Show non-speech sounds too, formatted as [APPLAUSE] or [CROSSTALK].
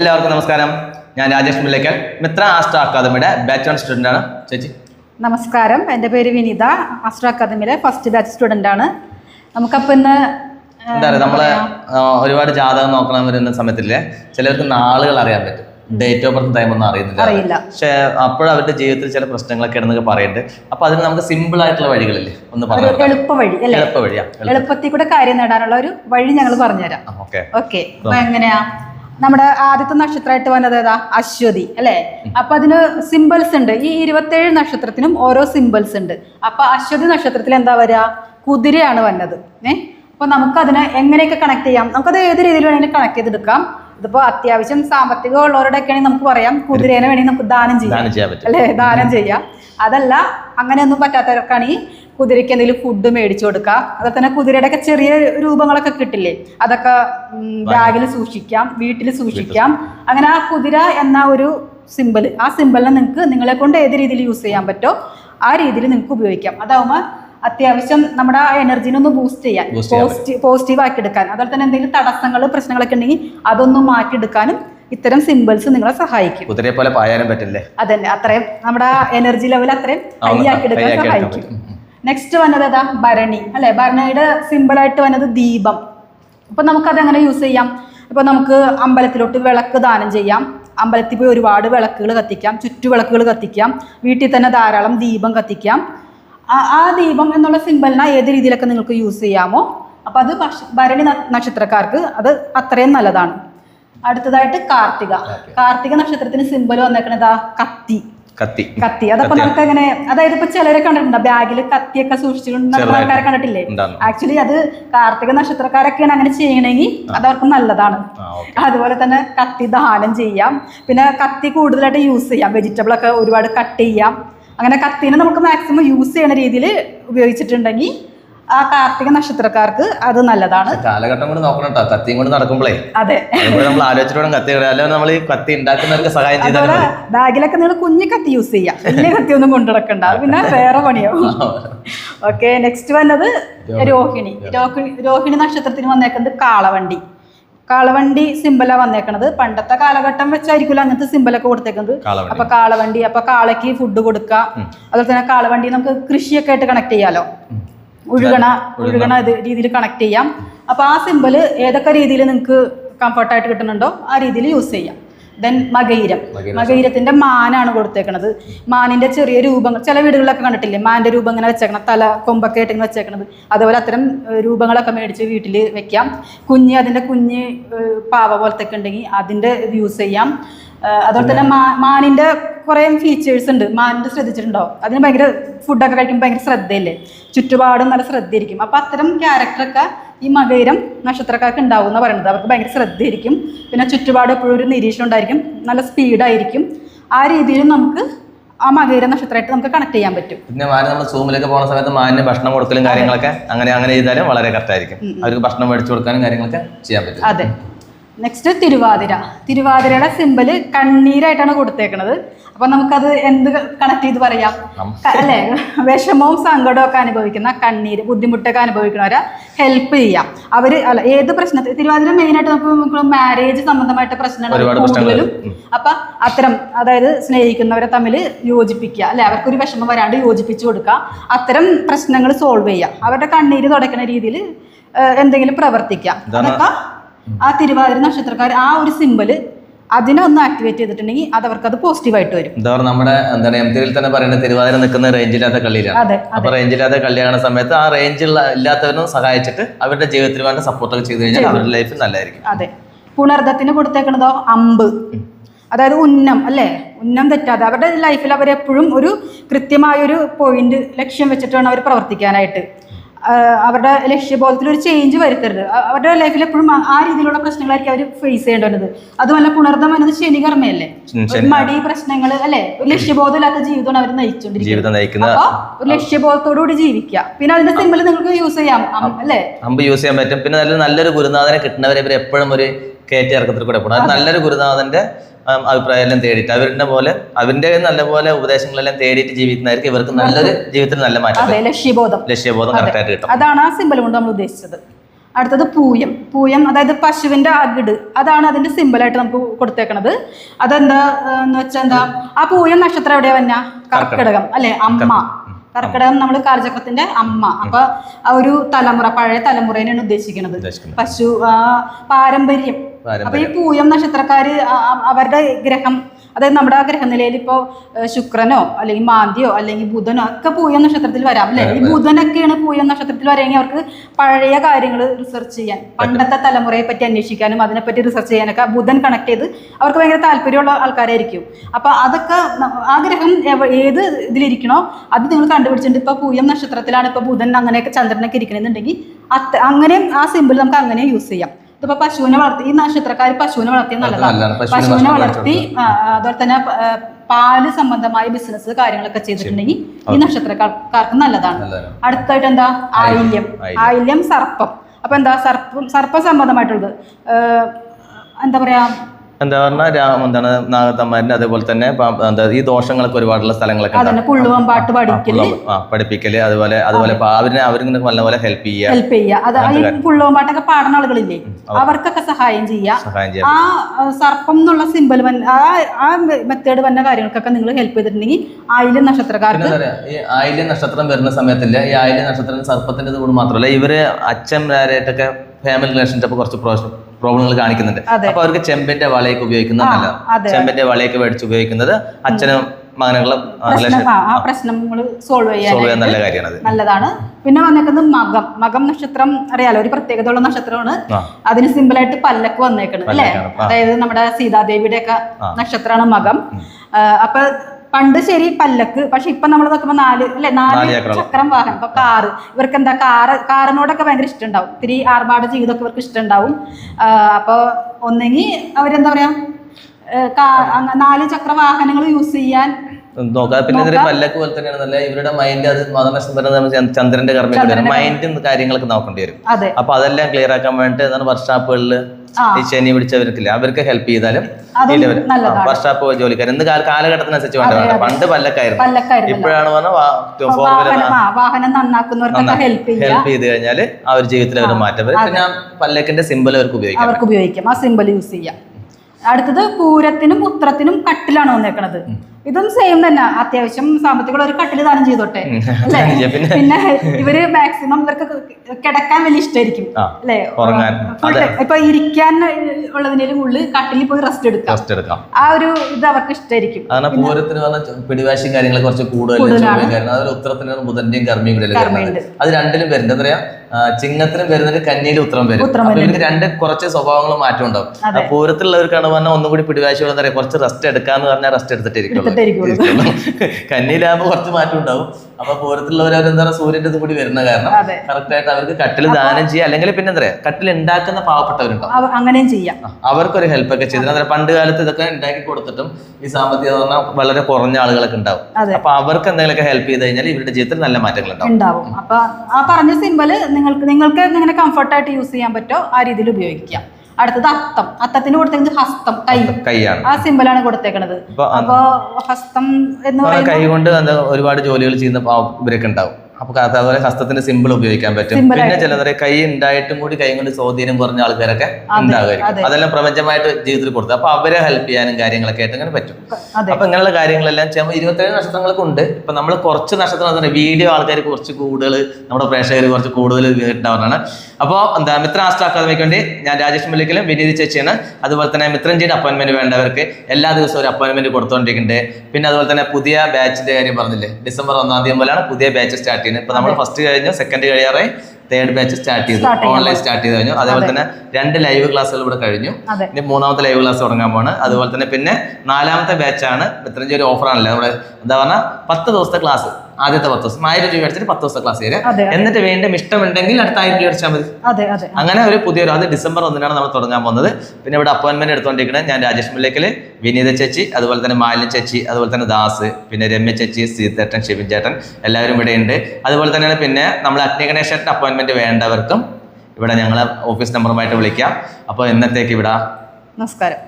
എല്ലാവർക്കും നമസ്കാരം. ഞാൻ രാജേഷ് മുല്ലയ്ക്കൽ. മിത്ര ആസ്ട്ര അക്കാദമിയുടെ ബാച്ച് വൺ സ്റ്റുഡന്റ് ആണ്. ചേച്ചി? നമസ്കാരം. എന്റെ പേര് വിനിത. ആസ്ട്ര അക്കാദമിയിലെ ഫസ്റ്റ് ബാച്ച് സ്റ്റുഡന്റ് ആണ്. നമുക്കപ്പോൾ ഇന്ന് എന്താ പറയുക നമ്മൾ ആ, ഒരുപാട് ജാതകം നോക്കണം വരുന്ന സമയത്തില്ലേ ചിലർക്ക് നാളുകൾ അറിയാൻ പറ്റും. ഡേറ്റ് ഓഫ് ബർത്ത് ടൈം ഒന്നും അറിയുന്നില്ല. പക്ഷെ അപ്പോഴും അവരുടെ ജീവിതത്തിൽ ചില പ്രശ്നങ്ങളൊക്കെ ഉണ്ടെന്നൊക്കെ പറയുന്നുണ്ട് അപ്പൊ അതിന് നമുക്ക് സിമ്പിൾ ആയിട്ടുള്ള വഴികളില്ലേ? ഒന്ന് പറഞ്ഞു. എളുപ്പ വഴി എളുപ്പ. വഴിയാ എളുപ്പത്തിൽ കൂടെ കാര്യം നേടാനുള്ള ഒരു വഴി ഞങ്ങൾ പറഞ്ഞുതരാം. ഓക്കെ. ഓക്കെ. എങ്ങനെയാ? നമ്മുടെ ആദ്യത്തെ നക്ഷത്രമായിട്ട് വന്നത് ഏതാ? അശ്വതി അല്ലേ? അപ്പൊ അതിന് സിമ്പിൾസ് ഉണ്ട്. ഈ ഇരുപത്തേഴ് നക്ഷത്രത്തിനും ഓരോ സിമ്പിൾസ് ഉണ്ട്. അപ്പൊ അശ്വതി നക്ഷത്രത്തിൽ എന്താ വരിക? കുതിരയാണ് വന്നത്. ഏഹ് അപ്പൊ നമുക്ക് അതിനെ എങ്ങനെയൊക്കെ കണക്ട് ചെയ്യാം? നമുക്കത് ഏത് രീതിയിൽ വേണമെങ്കിലും കണക്ട് ചെയ്തെടുക്കാം. ഇതിപ്പോ അത്യാവശ്യം സാമ്പത്തികം ഉള്ളവരുടെ ആണെങ്കിൽ നമുക്ക് പറയാം. കുതിരേനെ വേണമെങ്കിൽ നമുക്ക് ദാനം ചെയ്യാം. അല്ലേ? ദാനം ചെയ്യാം. അതല്ല അങ്ങനെയൊന്നും പറ്റാത്തവർക്കാണെങ്കിൽ കുതിരയ്ക്ക് എന്തെങ്കിലും ഫുഡ് മേടിച്ചു കൊടുക്കുക. അതുപോലെ തന്നെ കുതിരയുടെ ഒക്കെ ചെറിയ രൂപങ്ങളൊക്കെ കിട്ടില്ലേ? അതൊക്കെ ബാഗിൽ സൂക്ഷിക്കാം വീട്ടിൽ സൂക്ഷിക്കാം. അങ്ങനെ ആ കുതിര എന്ന ഒരു സിമ്പിൾ ആ സിമ്പിളിനെ നിങ്ങൾക്ക് നിങ്ങളെ കൊണ്ട് ഏത് രീതിയിൽ യൂസ് ചെയ്യാൻ പറ്റുമോ ആ രീതിയിൽ നിങ്ങൾക്ക് ഉപയോഗിക്കാം. അതാവുമ്പോൾ അത്യാവശ്യം നമ്മുടെ എനർജിനെ ഒന്ന് ബൂസ്റ്റ് ചെയ്യാൻ പോസിറ്റീവ് ആക്കി എടുക്കാൻ അതുപോലെ തന്നെ എന്തെങ്കിലും തടസ്സങ്ങൾ പ്രശ്നങ്ങളൊക്കെ ഉണ്ടെങ്കിൽ അതൊന്നും മാറ്റിയെടുക്കാനും ഇത്തരം സിമ്പിൾസ് നിങ്ങളെ സഹായിക്കും. കുതിരയെ പോലെ പായാനും പറ്റില്ലേ? അതന്നെ അത്രയും നമ്മുടെ എനർജി ലെവൽ അത്രയും ഹൈ ആക്കി എടുക്കാൻ സഹായിക്കും. നെക്സ്റ്റ് വന്നത് ഏതാ? ഭരണി അല്ലെ? ഭരണിയുടെ സിമ്പിൾ ആയിട്ട് വന്നത് ദീപം. അപ്പൊ നമുക്കത് എങ്ങനെ യൂസ് ചെയ്യാം. ഇപ്പൊ നമുക്ക് അമ്പലത്തിലോട്ട് വിളക്ക് ദാനം ചെയ്യാം. അമ്പലത്തിൽ പോയി ഒരുപാട് വിളക്കുകൾ കത്തിക്കാം. ചുറ്റുവിളക്കുകൾ കത്തിക്കാം. വീട്ടിൽ തന്നെ ധാരാളം ദീപം കത്തിക്കാം. ആ- ദീപം എന്നുള്ള സിമ്പിളിനെ ഏത് രീതിയിലൊക്കെ നിങ്ങൾക്ക് യൂസ് ചെയ്യാമോ? അപ്പൊ അത് ഭരണി നക്ഷത്രക്കാർക്ക് അത് അത്രയും നല്ലതാണ്. അടുത്തതായിട്ട് കാർത്തിക. കാർത്തിക. നക്ഷത്രത്തിന് സിമ്പിൾ വന്നേക്കണതാ കത്തി. കത്തി. കത്തി. അതപ്പോ? നമുക്ക് അങ്ങനെ അതായത് ഇപ്പൊ ചിലരെ കണ്ടിട്ടുണ്ട്? ബാഗിൽ കത്തിയൊക്കെ സൂക്ഷിച്ചിട്ടുണ്ട്. ആൾക്കാരെ കണ്ടിട്ടില്ലേ? ആക്ച്വലി അത് കാർത്തിക നക്ഷത്രക്കാരൊക്കെയാണ് അങ്ങനെ ചെയ്യണമെങ്കിൽ അതവർക്ക് നല്ലതാണ്. അതുപോലെ തന്നെ കത്തി ദാനം ചെയ്യാം. പിന്നെ കത്തി കൂടുതലായിട്ട് യൂസ് ചെയ്യാം. വെജിറ്റബിൾ ഒക്കെ ഒരുപാട് കട്ട് ചെയ്യാം. അങ്ങനെ കത്തിനെ നമുക്ക് മാക്സിമം യൂസ് ചെയ്യുന്ന രീതിയിൽ ഉപയോഗിച്ചിട്ടുണ്ടെങ്കിൽ ആ കാർത്തിക നക്ഷത്രക്കാർക്ക് അത് നല്ലതാണ്. കാലഘട്ടം കൊണ്ട് നോക്കണം കേട്ടോ കത്തിയും കൊണ്ട് നടക്കുമ്പോഴേ അതെ. നമ്മൾ ആലോചിച്ചിട്ട് കത്തി. നമ്മൾ ഈ കത്തി ഉണ്ടാക്കുന്നവർക്ക് സഹായം ചെയ്താൽ ബാഗിലൊക്കെ നിങ്ങൾ കുഞ്ഞു കത്തി യൂസ് ചെയ്യാം. വലിയ കത്തി ഒന്നും കൊണ്ടുനടക്കണ്ട നടക്കണ്ട. പിന്നെ വേറെ പണിയാവും. [LAUGHS] ഓക്കെ നെക്സ്റ്റ് വന്നത് രോഹിണി. രോഹിണി രോഹിണി നക്ഷത്രത്തിന് വന്നേക്കുന്നത് കാളവണ്ടി. കാളവണ്ടി സിമ്പലാ വന്നേക്കണത്. പണ്ടത്തെ കാലഘട്ടം വെച്ചായിരിക്കില്ല അങ്ങനത്തെ സിമ്പലൊക്കെ കൊടുത്തേക്കുന്നത്. അപ്പൊ കാളവണ്ടി അപ്പൊ കാളയ്ക്ക് ഫുഡ് കൊടുക്കുക അതുപോലെ തന്നെ കാളവണ്ടി നമുക്ക് കൃഷിയൊക്കെ ആയിട്ട് കണക്ട് ചെയ്യാലോ. ഉഴുകണ ഉഴുകണ. രീതിയിൽ കണക്ട് ചെയ്യാം. അപ്പൊ ആ സിമ്പൽ ഏതൊക്കെ രീതിയിൽ നിങ്ങൾക്ക് കംഫർട്ടായിട്ട് കിട്ടുന്നുണ്ടോ ആ രീതിയിൽ യൂസ് ചെയ്യാം. ദെൻ മകയിരം. മകയിരം. മകയിരത്തിന്റെ മാനാണ് കൊടുത്തേക്കണത്. മാനിന്റെ ചെറിയ രൂപങ്ങൾ ചില വീടുകളിലൊക്കെ കണ്ടിട്ടില്ലേ? മാന്റെ രൂപം ഇങ്ങനെ വെച്ചേക്കണം തല കൊമ്പൊക്കെ ആയിട്ട് ഇങ്ങനെ വെച്ചേക്കണത്. അതുപോലെ അത്തരം രൂപങ്ങളൊക്കെ മേടിച്ച് വീട്ടിൽ വെക്കാം. കുഞ്ഞ് അതിന്റെ കുഞ്ഞ് പാവ പോലത്തെ ഒക്കെ ഉണ്ടെങ്കിൽ അതിന്റെ യൂസ് ചെയ്യാം. അതുപോലെ തന്നെ മാനിന്റെ കുറേ ഫീച്ചേഴ്സ് ഉണ്ട്. മാനിന്റെ ശ്രദ്ധിച്ചിട്ടുണ്ടോ? അതിന് ഭയങ്കര ഫുഡൊക്കെ കഴിക്കുമ്പോൾ ഭയങ്കര ശ്രദ്ധയില്ലേ? ചുറ്റുപാടും നല്ല ശ്രദ്ധയിരിക്കും അപ്പൊ അത്തരം ക്യാരക്ടറൊക്കെ ഈ മകയിരം നക്ഷത്രക്കാർക്ക് ഉണ്ടാവും എന്ന് പറയുന്നത് അവർക്ക് ഭയങ്കര ശ്രദ്ധയിരിക്കും പിന്നെ ചുറ്റുപാട് എപ്പോഴും ഒരു നിരീക്ഷണം ഉണ്ടായിരിക്കും. നല്ല സ്പീഡായിരിക്കും ആ രീതിയിൽ നമുക്ക് ആ മകയിര നക്ഷത്രമായിട്ട് നമുക്ക് കണക്ട് ചെയ്യാൻ പറ്റും. പിന്നെ മാന് നമ്മൾ സൂമിലൊക്കെ പോകുന്ന സമയത്ത് മാനിന് ഭക്ഷണം കൊടുക്കലും കാര്യങ്ങളൊക്കെ അങ്ങനെ അങ്ങനെ ചെയ്താലും വളരെ കറക്റ്റ് ആയിരിക്കും. അവർക്ക് ഭക്ഷണം മേടിച്ചു കൊടുക്കാനും കാര്യങ്ങളൊക്കെ ചെയ്യാൻ പറ്റും. അതെ. നെക്സ്റ്റ് തിരുവാതിര. തിരുവാതിരയുടെ സിമ്പിൾ കണ്ണീരായിട്ടാണ് കൊടുത്തേക്കുന്നത് അപ്പൊ നമുക്കത് എന്ത് കണക്ട് ചെയ്ത് പറയാം? അല്ലെ? വിഷമവും സങ്കടവും ഒക്കെ അനുഭവിക്കുന്ന കണ്ണീര് ബുദ്ധിമുട്ടൊക്കെ അനുഭവിക്കുന്നവരെ ഹെൽപ്പ് ചെയ്യാം. അവർ അല്ല ഏത് പ്രശ്നത്തിൽ തിരുവാതിര മെയിൻ ആയിട്ട് നമുക്ക് മാരേജ് സംബന്ധമായിട്ട് പ്രശ്നങ്ങൾ കൂടുതലും അപ്പൊ അത്തരം അതായത് സ്നേഹിക്കുന്നവരെ തമ്മിൽ യോജിപ്പിക്കുക. അല്ലെ? അവർക്കൊരു വിഷമം വരാണ്ട് യോജിപ്പിച്ചു കൊടുക്കുക. അത്തരം പ്രശ്നങ്ങൾ സോൾവ് ചെയ്യുക. അവരുടെ കണ്ണീര് തുടക്കുന്ന രീതിയിൽ എന്തെങ്കിലും പ്രവർത്തിക്കാം അതൊക്കെ ആ തിരുവാതിര നക്ഷത്രക്കാർ ആ ഒരു സിമ്പിൾ അതിനെ ഒന്ന് ആക്ടിവേറ്റ് ചെയ്തിട്ടുണ്ടെങ്കിൽ അത് അവർക്ക് അത് പോസിറ്റീവായിട്ട് വരും. എന്താ പറയുക നമ്മുടെ എന്താണ് എം തിരിൽ തന്നെ പറയുന്നത് തിരുവാതിര നിൽക്കുന്ന റേഞ്ചില്ലാത്ത കള്ളിയിലാണ്. അതെ അപ്പൊ റേഞ്ചില്ലാത്ത കല്യാണ സമയത്ത് ആ റേഞ്ചിൽ ഇല്ലാത്തവരും സഹായിച്ചിട്ട് അവരുടെ ജീവിതത്തിൽ വേണ്ട സപ്പോർട്ടൊക്കെ ചെയ്തു കഴിഞ്ഞാൽ അവരുടെ ലൈഫ് നല്ലതായിരിക്കും. അതെ. പുണർദത്തിന് കൊടുത്തേക്കണതോ? അമ്പ്. അതായത് ഉന്നം അല്ലേ? ഉന്നം തെറ്റാതെ അവരുടെ ലൈഫിൽ അവരെപ്പോഴും ഒരു കൃത്യമായൊരു പോയിന്റ് ലക്ഷ്യം വെച്ചിട്ട് വേണം അവർ പ്രവർത്തിക്കാനായിട്ട്. അവരുടെ ലക്ഷ്യബോധത്തിൽ ഒരു ചേഞ്ച് വരുത്തരുത്. അവരുടെ ലൈഫിൽ എപ്പോഴും ആ- രീതിയിലുള്ള പ്രശ്നങ്ങളായിരിക്കും അവർ ഫേസ് ചെയ്യേണ്ടി വരുന്നത് അതുമല്ല പുണർദം എന്നത് ശനികർമ്മയല്ലേ മടി പ്രശ്നങ്ങൾ അല്ലെ? ഒരു ലക്ഷ്യബോധമില്ലാത്ത ജീവിതമാണ് അവർ നയിച്ചുകൊണ്ടിരിക്കുന്നത് ഒരു ലക്ഷ്യബോധത്തോടുകൂടി ജീവിക്കുക. പിന്നെ അതിന്റെ സിമ്പിൾ നിങ്ങൾക്ക് യൂസ് ചെയ്യാം. അല്ലേ? നമുക്ക് യൂസ് ചെയ്യാൻ പറ്റും. പിന്നെ നല്ല നല്ലൊരു ഗുരുനാഥനെ കിട്ടുന്നവരെ ഇവർ എപ്പോഴും ഒരു കയറ്റി ഇറക്കത്തിൽ കൂടെ പോകണം അത് നല്ലൊരു ഗുരുനാഥന്റെ അഭിപ്രായമെല്ലാം തേടിയിട്ട് അവരുടെ പോലെ അവന്റെ നല്ലപോലെ ഉപദേശങ്ങളെല്ലാം തേടിയിട്ട് ജീവിക്കുന്നവർക്ക് ഇവർക്ക് നല്ലൊരു ജീവിതത്തിൽ നല്ല മാറ്റം ലക്ഷ്യബോധം. ലക്ഷ്യബോധം കറക്റ്റായിട്ട് കിട്ടും. അതാണ് ആ സിമ്പിൾ കൊണ്ട് നമ്മൾ ഉദ്ദേശിച്ചത്. അടുത്തത് പൂയം. പൂയം അതായത് പശുവിന്റെ അകിട്. അതാണ് അതിന്റെ സിമ്പിളായിട്ട് നമുക്ക് കൊടുത്തേക്കണത്. അതെന്താ എന്ന് വെച്ചാൽ എന്താ ആ പൂയം നക്ഷത്രം എവിടെയാ വന്ന? കർക്കിടകം. അല്ലെ? അമ്മ. കർക്കിടകം. നമ്മൾ കാലചക്രത്തിന്റെ അമ്മ. അപ്പൊ ആ ഒരു തലമുറ പഴയ തലമുറേനെയാണ് ഉദ്ദേശിക്കുന്നത്. പശു ആ, പാരമ്പര്യം. അപ്പൊ ഈ പൂയം നക്ഷത്രക്കാര് അവരുടെ ഗ്രഹം അതായത് നമ്മുടെ ആ ഗ്രഹനിലയിൽ ഇപ്പോ ശുക്രനോ അല്ലെങ്കിൽ മാന്തിയോ അല്ലെങ്കിൽ ബുധനോ ഒക്കെ പൂയം നക്ഷത്രത്തിൽ വരാം അല്ലെ? ഈ ബുധനൊക്കെയാണ് പൂയം നക്ഷത്രത്തിൽ വരെയെങ്കിൽ അവർക്ക് പഴയ കാര്യങ്ങൾ റിസർച്ച് ചെയ്യാൻ പണ്ടത്തെ തലമുറയെ പറ്റി അന്വേഷിക്കാനും അതിനെപ്പറ്റി റിസർച്ച് ചെയ്യാനൊക്കെ ബുധൻ കണക്ട് ചെയ്ത് അവർക്ക് ഭയങ്കര താല്പര്യമുള്ള ആൾക്കാരായിരിക്കും. അപ്പൊ അതൊക്കെ ആ ഗ്രഹം ഏത് ഇതിലിരിക്കണോ അത് നിങ്ങൾ കണ്ടുപിടിച്ചിട്ടുണ്ട്. ഇപ്പൊ പൂയം നക്ഷത്രത്തിലാണ് ഇപ്പൊ ബുധൻ അങ്ങനെയൊക്കെ ചന്ദ്രനൊക്കെ ഇരിക്കണമെന്നുണ്ടെങ്കിൽ അത് അങ്ങനെയും ആ സിമ്പിൾ നമുക്ക് അങ്ങനെ യൂസ് ചെയ്യാം. ഇതിപ്പോ പശുവിനെ വളർത്തി ഈ നക്ഷത്രക്കാർ പശുവിനെ വളർത്തിയ നല്ലതാണ്. പശുവിനെ വളർത്തി അതുപോലെ തന്നെ പാൽ സംബന്ധമായ ബിസിനസ് കാര്യങ്ങളൊക്കെ ചെയ്തിട്ടുണ്ടെങ്കിൽ ഈ നക്ഷത്രക്കാർക്ക് നല്ലതാണ്. അടുത്തായിട്ട് എന്താ? ആയില്യം. ആയില്യം. സർപ്പം. അപ്പൊ എന്താ? സർപ്പം സർപ്പ സംബന്ധമായിട്ടുള്ളത് എന്താ പറയാ എന്താ പറഞ്ഞാൽ രാമ എന്താണ് നാഗത്തമ്മാരിന്റെ അതേപോലെ തന്നെ എന്താ ഈ ദോഷങ്ങളൊക്കെ ഒരുപാടുള്ള സ്ഥലങ്ങളൊക്കെ പാട്ട് പഠിക്കൽ. ആ, പഠിപ്പിക്കൽ. അതുപോലെ അതുപോലെ അവരിനെ അവരിങ്ങനെ നല്ലപോലെ ഹെൽപ്പ് ചെയ്യുക. ഹെൽപ്പ് ചെയ്യുക. പുള്ളുവൻ പാട്ടൊക്കെ പാടുന്ന ആളുകളില്ലേ? അവർക്കൊക്കെ സഹായം ചെയ്യുക. ആ സർപ്പം എന്നുള്ള സിമ്പൽ ആ ആ മെത്തേഡ് വന്ന കാര്യങ്ങൾക്കൊക്കെ നിങ്ങൾ ഹെൽപ്പ് ചെയ്തിട്ടുണ്ടെങ്കിൽ ആയിലും നക്ഷത്രക്കാർക്ക് ആയിലും ഈ ആയില്യ നക്ഷത്രം വരുന്ന സമയത്തില്ല ഈ ആയില്യ നക്ഷത്രം സർപ്പത്തിന്റെ ഇത് കൂടെ മാത്രമല്ല ഇവർ അച്ഛൻ ഫാമിലി റിലേഷൻഷിപ്പ് കുറച്ച് പ്രോബ്ലങ്ങൾ കാണിക്കുന്നുണ്ട്. അപ്പൊ അവർക്ക് ചെമ്പിന്റെ വളയൊക്കെ ഉപയോഗിക്കുന്നത് നല്ല നല്ലതാണ്. ചെമ്പിന്റെ വളയൊക്കെ മേടിച്ച് ഉപയോഗിക്കുന്നത് അച്ഛനും ആ പ്രശ്നങ്ങൾ സോൾവ് ചെയ്യാൻ നല്ല കാര്യമാണ് നല്ലതാണ്. പിന്നെ വന്നേക്കുന്നത് മകം. മകം നക്ഷത്രം അറിയാലോ ഒരു പ്രത്യേകത ഉള്ള നക്ഷത്രമാണ്. അതിന് സിമ്പിൾ ആയിട്ട് പല്ലക്ക് വന്നേക്കുന്നത് അല്ലേ? അതായത് നമ്മുടെ സീതാദേവിയുടെ ഒക്കെ നക്ഷത്രമാണ് മകം. അപ്പൊ പണ്ട് ശരി പല്ലക്ക് പക്ഷെ ഇപ്പൊ നമ്മൾ നോക്കുമ്പോ നാല് അല്ലെ? നാല് ചക്രം. വാഹനം. ഇപ്പൊ കാറ്. ഇവർക്ക് എന്താ കാറ് കാറിനോടൊക്കെ ഭയങ്കര ഇഷ്ടമുണ്ടാവും. ഇത്തിരി ആർഭാട ജീവിതമൊക്കെ ഇവർക്ക് ഇഷ്ടമുണ്ടാവും. അപ്പോൾ അപ്പൊ ഒന്നെങ്കിൽ അവരെന്താ പറയാ? നാല് ചക്ര വാഹനങ്ങൾ യൂസ് ചെയ്യാൻ നോക്കാം. പിന്നെ പല്ലക്ക് പോലെ തന്നെയാണ്. നല്ല ഇവരുടെ മൈൻഡ് അത് മതനഷ്ടം ചന്ദ്രന്റെ കർമ്മ മൈൻഡും കാര്യങ്ങളൊക്കെ നോക്കേണ്ടി വരും. അപ്പൊ അതെല്ലാം ക്ലിയർ ആക്കാൻ വേണ്ടിട്ട് എന്താണ് വർക്ക്ഷോപ്പുകളിൽ ഈ ശനി പിടിച്ചവർക്കില്ല അവർക്ക് ഹെൽപ്പ് ചെയ്താലും. വർക്ക്ഷോപ്പ് ജോലിക്കാർ. എന്ത് കാല- കാലഘട്ടത്തിനനുസരിച്ച് വേണ്ട വേണ്ട പണ്ട് പല്ലക്കായിരുന്നു ഇപ്പോഴാണ് പറഞ്ഞാൽ ഹെൽപ്പ് ചെയ്ത് കഴിഞ്ഞാൽ അവർ ജീവിതത്തിൽ അവർ മാറ്റം വരും. പിന്നെ പല്ലക്കിന്റെ സിമ്പിൾ അവർക്ക് ഉപയോഗിക്കാം. അവർക്ക് ഉപയോഗിക്കാം. ആ സിമ്പിൾ യൂസ് ചെയ്യാം. അടുത്തത് പൂരത്തിനും ഉത്രത്തിനും കട്ടിലാണ് വന്നേക്കണത്. ഇതും സെയിം തന്നെ. അത്യാവശ്യം സാമ്പത്തികമുള്ള ഒരു കട്ടിൽ ദാനം ചെയ്തോട്ടെ. അല്ലേ? [LAUGHS] പിന്നെ ഇവർ മാക്സിമം ഇവർക്ക് കിടക്കാൻ വലിയ ഇഷ്ടമായിരിക്കും അല്ലെ. ഇപ്പൊ ഇരിക്കാൻ ഉള്ളതിനേലും ഉള്ളിൽ കട്ടിലിൽ പോയി റെസ്റ്റ് എടുക്കാം. റെസ്റ്റ് എടുക്കാം. ആ ഒരു ഇത് അവർക്ക് ഇഷ്ടമായിരിക്കും പൂരത്തിന് പിടിവാശിയും കാര്യങ്ങളെ കുറച്ച് കൂടുതൽ ചൊവ്വയും കാര്യം അതുപോലെ ഉത്തരത്തിന് ബുധന്റെയും കർമ്മിയും കൂടെ അത് രണ്ടിലും വരുന്നത് എന്താ പറയാ? ചിങ്ങത്തിനും വരുന്നതിന് കന്നിയിലും ഉത്തരം വരും. ഇവർക്ക് രണ്ട് കുറച്ച് സ്വഭാവങ്ങളും മാറ്റം ഉണ്ടാവും. പൂരത്തിലുള്ളവർക്കാണ് പറഞ്ഞാൽ ഒന്നും കൂടി പിടിവാശികൾ എന്താ പറയാ കുറച്ച് റെസ്റ്റ് എടുക്കാന്ന് പറഞ്ഞാൽ റെസ്റ്റ് എടുത്തിട്ട് കന്നിയിലാകുമ്പോൾ കുറച്ച് മാറ്റം ഉണ്ടാവും. അപ്പൊ പൂരത്തിലുള്ളവർ എന്താ പറയുക സൂര്യന്റെ കൂടി വരുന്ന കാരണം കറക്റ്റ് ആയിട്ട് അവർക്ക് കട്ടിൽ ദാനം ചെയ്യുക. അല്ലെങ്കിൽ പിന്നെ എന്താ പറയാ കട്ടിൽ ഉണ്ടാക്കുന്ന പാവപ്പെട്ടവരുണ്ടാവും അങ്ങനെയും ചെയ്യാം. അവർക്കൊരു ഹെൽപ്പ് ഒക്കെ അന്നേരം പണ്ട് കാലത്ത് ഇതൊക്കെ ഉണ്ടാക്കി കൊടുത്തിട്ടും ഈ സാമ്പത്തിക പറഞ്ഞാൽ വളരെ കുറഞ്ഞ ആളുകളൊക്കെ ഉണ്ടാവും. അപ്പൊ അവർക്ക് എന്തെങ്കിലുമൊക്കെ ഹെൽപ്പ് ചെയ്ത് കഴിഞ്ഞാൽ ഇവരുടെ ജീവിതത്തിൽ നല്ല മാറ്റങ്ങൾ ഉണ്ടാവും. ഉണ്ടാവും. അപ്പൊ ആ പറഞ്ഞ സിമ്പൽ നിങ്ങൾക്ക് നിങ്ങൾക്ക് എങ്ങനെ കംഫർട്ടായിട്ട് യൂസ് ചെയ്യാൻ പറ്റോ ആ രീതിയിൽ ഉപയോഗിക്കാം. അടുത്തത് അത്തം. അത്തത്തിന് കൊടുത്തേക്കുന്നത് ഹസ്തം കൈ. കൈയാണ്. ആ സിമ്പിളാണ് കൊടുത്തേക്കണത്. അപ്പൊ ഹസ്തം എന്ന് പറയുന്നത് കൈ കൊണ്ട് ഒരുപാട് ജോലികൾ ചെയ്യുന്ന ഇവരൊക്കെ ഉണ്ടാവും. അപ്പൊ അതേപോലെ ഹസ്തത്തിന്റെ സിമ്പിൾ ഉപയോഗിക്കാൻ പറ്റും. പിന്നെ ചില പറയാ കൈ ഉണ്ടായിട്ടും കൂടി കൈ കൊണ്ട് സ്വാധീനം കുറഞ്ഞ ആൾക്കാരൊക്കെ. ഉണ്ടാകുമായിരിക്കും. അതെല്ലാം പ്രപഞ്ചമായിട്ട് ജീവിതത്തിൽ കൊടുത്തു അപ്പൊ അവരെ ഹെൽപ്പ് ചെയ്യാനും കാര്യങ്ങളൊക്കെ ആയിട്ട് അങ്ങനെ പറ്റും. അപ്പൊ ഇങ്ങനെയുള്ള കാര്യങ്ങളെല്ലാം ചെയ്യുമ്പോൾ ഇരുപത്തേഴ് നക്ഷത്രങ്ങൾക്ക് ഉണ്ട് ഇപ്പൊ നമ്മൾ കുറച്ച് നക്ഷത്രം വീഡിയോ ആൾക്കാർ കുറച്ച് കൂടുതൽ നമ്മുടെ പ്രേക്ഷകർ കുറച്ച് കൂടുതൽ ഉണ്ടാവുന്നതാണ് അപ്പോൾ എന്താ മിത്ര ആസ്ട്രോ അക്കാദമിക്ക് വേണ്ടി ഞാൻ രാജേഷ് മല്ലിക്കലും വിനീത് ചേച്ചിയാണ്. അതുപോലെ തന്നെ മിത്രൻജിയുടെ അപ്പോയിന്റ്മെന്റ് വേണ്ടവർക്ക് എല്ലാ ദിവസവും ഒരു അപ്പോയിന്റ്മെന്റ് കൊടുത്തുകൊണ്ടിരിക്കുന്നുണ്ട് പിന്നെ അതുപോലെ തന്നെ പുതിയ ബാച്ചിന്റെ കാര്യം പറഞ്ഞില്ലേ? ഡിസംബർ ഒന്നാം തീയതി മുതലാണ് പുതിയ ബാച്ച് സ്റ്റാർട്ട് ചെയ്യുന്നത്. ഇപ്പൊ നമ്മൾ ഫസ്റ്റ് കഴിഞ്ഞു സെക്കൻഡ് കഴിയാറെ തേർഡ് ബാച്ച് സ്റ്റാർട്ട് ചെയ്തു. ഓൺലൈൻ സ്റ്റാർട്ട് ചെയ്ത് കഴിഞ്ഞു. അതേപോലെ തന്നെ രണ്ട് ലൈവ് ക്ലാസ്സുകൾ ഇവിടെ കഴിഞ്ഞു. ഇനി മൂന്നാമത്തെ ലൈവ് ക്ലാസ് തുടങ്ങാൻ പോണ് അതുപോലെ തന്നെ പിന്നെ നാലാമത്തെ ബാച്ചാണ് ഇത്രയും ഒരു ഓഫറാണല്ലോ നമ്മുടെ എന്താ പറഞ്ഞാൽ പത്ത് ദിവസത്തെ ക്ലാസ് ആദ്യത്തെ പത്ത് ദിവസം. ആയിരം രൂപ അടിച്ചിട്ട് പത്ത് ദിവസത്തെ ക്ലാസ് തരാം എന്നിട്ട് വീണ്ടും ഇഷ്ടമുണ്ടെങ്കിൽ അടുത്ത ആയിരം രൂപ അടിച്ചാൽ മതി. അങ്ങനെ ഒരു പുതിയൊരു അത് ഡിസംബർ ഒന്നിനാണ് നമ്മൾ തുടങ്ങാൻ പോകുന്നത്. പിന്നെ ഇവിടെ അപ്പോയിന്റ്മെന്റ് എടുത്തുകൊണ്ടിരിക്കുന്നത് ഞാൻ രാജേഷ് മുല്ലേക്കൽ വിനീത ചേച്ചി അതുപോലെ തന്നെ മാലിന്യ ചേച്ചി അതുപോലെ തന്നെ ദാസ് പിന്നെ രമ്യ ചേച്ചി സീതേട്ടൻ ഷിബിൻ ചേട്ടൻ എല്ലാവരും ഇവിടെ ഉണ്ട്. അതുപോലെ തന്നെയാണ് പിന്നെ നമ്മൾ അഗ്നി ഗണേശന്റെ അപ്പോയിന്റ്മെന്റ് വേണ്ടവർക്കും ഇവിടെ ഞങ്ങൾ ഓഫീസ് നമ്പറുമായിട്ട് വിളിക്കാം. അപ്പോൾ ഇന്നത്തേക്ക് ഇവിടെ? നമസ്കാരം.